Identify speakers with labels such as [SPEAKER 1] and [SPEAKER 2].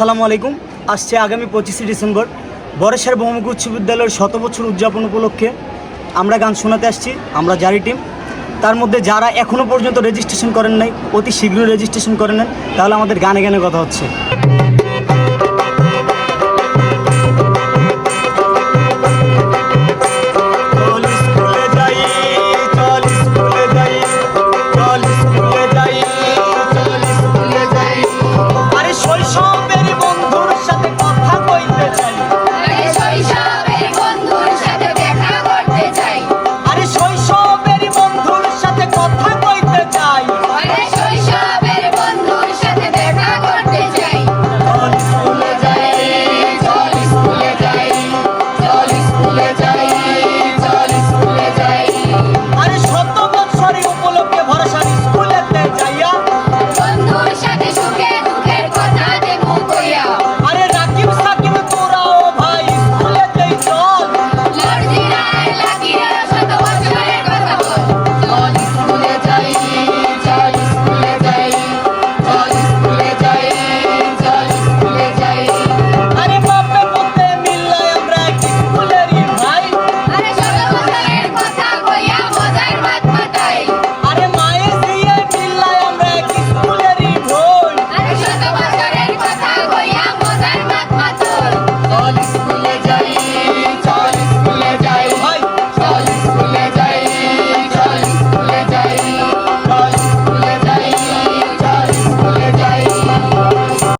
[SPEAKER 1] আসসালামু আলাইকুম। আসছে আগামী পঁচিশে ডিসেম্বর বরেশ্বর বহুমুখী উচ্চ বিদ্যালয়ের শত বছর উদযাপন উপলক্ষে আমরা গান শোনাতে আসছি, আমরা জারি টিম। তার মধ্যে যারা এখনও পর্যন্ত রেজিস্ট্রেশন করেন নাই, অতি শীঘ্রই রেজিস্ট্রেশন করে নেন, তাহলে আমাদের গানে গানে কথা হচ্ছে।